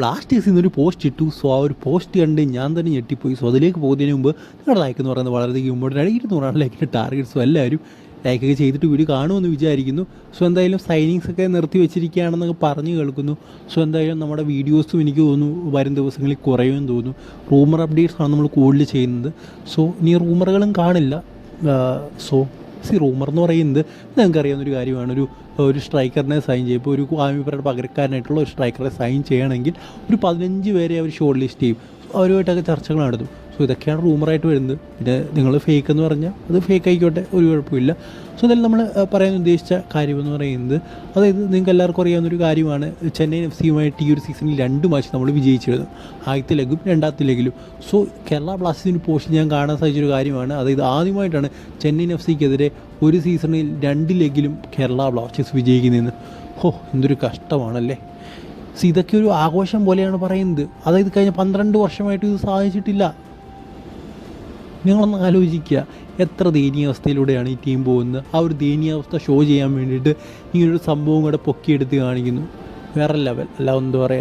Blasters ഇന്നൊരു post ഇട്ടു. So ആ ഒരു പോസ്റ്റ് കണ്ട് ഞാൻ തന്നെ ഞെട്ടിപ്പോയി. സോ അതിലേക്ക് പോകുന്നതിന് മുമ്പ് നിങ്ങളുടെ ലൈക്ക് എന്ന് പറയുന്നത് വളരെയധികം ഇമ്പോർട്ടന്റ് ഇരുന്നൂറാണ് ലൈക്കിന്റെ ടാർഗറ്റ് സോ എല്ലാവരും ലൈക്കൊക്കെ ചെയ്തിട്ട് വീഡിയോ കാണുമെന്ന് വിചാരിക്കുന്നു. സോ എന്തായാലും സൈനിങ്സ് ഒക്കെ നിർത്തി വെച്ചിരിക്കുകയാണെന്നൊക്കെ പറഞ്ഞു കേൾക്കുന്നു. സോ എന്തായാലും നമ്മുടെ വീഡിയോസും എനിക്ക് തോന്നുന്നു വരും ദിവസങ്ങളിൽ കുറയുമെന്ന് തോന്നുന്നു. റൂമർ അപ്ഡേറ്റ്സ് ആണ് നമ്മൾ കൂടുതൽ ചെയ്യുന്നത്. സോ ഇനി റൂമറുകളും കാണില്ല. സോ സി റൂമർ എന്ന് പറയുന്നത് നിങ്ങൾക്ക് അറിയാവുന്ന ഒരു കാര്യമാണ്. ഒരു ഒരു സ്ട്രൈക്കറിനെ സൈൻ ചെയ്യുമ്പോൾ ഒരു ആമിപ്പറയുടെ പകരക്കാരനായിട്ടുള്ള ഒരു സ്ട്രൈക്കറെ സൈൻ ചെയ്യണമെങ്കിൽ ഒരു പതിനഞ്ച് പേരെ അവർ ഷോർട്ട് ലിസ്റ്റ് ചെയ്യും. അവരുമായിട്ടൊക്കെ ചർച്ചകൾ നടത്തും. സോ ഇതൊക്കെയാണ് റൂമറായിട്ട് വരുന്നത്. പിന്നെ നിങ്ങൾ ഫേക്ക് എന്ന് പറഞ്ഞാൽ അത് ഫേക്ക് ആയിക്കോട്ടെ ഒരു കുഴപ്പമില്ല. സോ ഇതിൽ നമ്മൾ പറയാൻ ഉദ്ദേശിച്ച കാര്യമെന്ന് പറയുന്നത് അതായത് നിങ്ങൾക്ക് എല്ലാവർക്കും അറിയാവുന്ന ഒരു കാര്യമാണ് ചെന്നൈ എഫ് സിയുമായിട്ട് ഈ ഒരു സീസണിൽ രണ്ട് മാച്ച് നമ്മൾ വിജയിച്ചിരുന്നു. ആദ്യത്തെ ലെഗും രണ്ടാമത്തെ ലെഗിലും. സോ കേരള ബ്ലാസ്റ്റേഴ്സിന് പോസ്റ്റ് ഞാൻ കാണാൻ സാധിച്ചൊരു കാര്യമാണ് അതായത് ആദ്യമായിട്ടാണ് ചെന്നൈ എഫ് സിക്കെതിരെ ഒരു സീസണിൽ രണ്ട് ലെഗിലും കേരള ബ്ലാസ്റ്റേഴ്സ് വിജയിക്കുന്നതെന്ന്. ഹോ എന്തൊരു കഷ്ടമാണല്ലേ. സോ ഇതൊക്കെ ഒരു ആഘോഷം പോലെയാണ് പറയുന്നത്. അതായത് കഴിഞ്ഞ പന്ത്രണ്ട് വർഷമായിട്ട് ഇത് സാധിച്ചിട്ടില്ല. നിങ്ങളൊന്ന് ആലോചിക്കുക. എത്ര ദയനീയാവസ്ഥയിലൂടെയാണ് ഈ ടീം പോകുന്നത്? ആ ഒരു ദയനീയാവസ്ഥ ഷോ ചെയ്യാൻ വേണ്ടിയിട്ട് ഇങ്ങനൊരു സംഭവം കൂടെ പൊക്കിയെടുത്ത് കാണിക്കുന്നു. വേറെ ലെവൽ അല്ല എന്താ പറയാൻ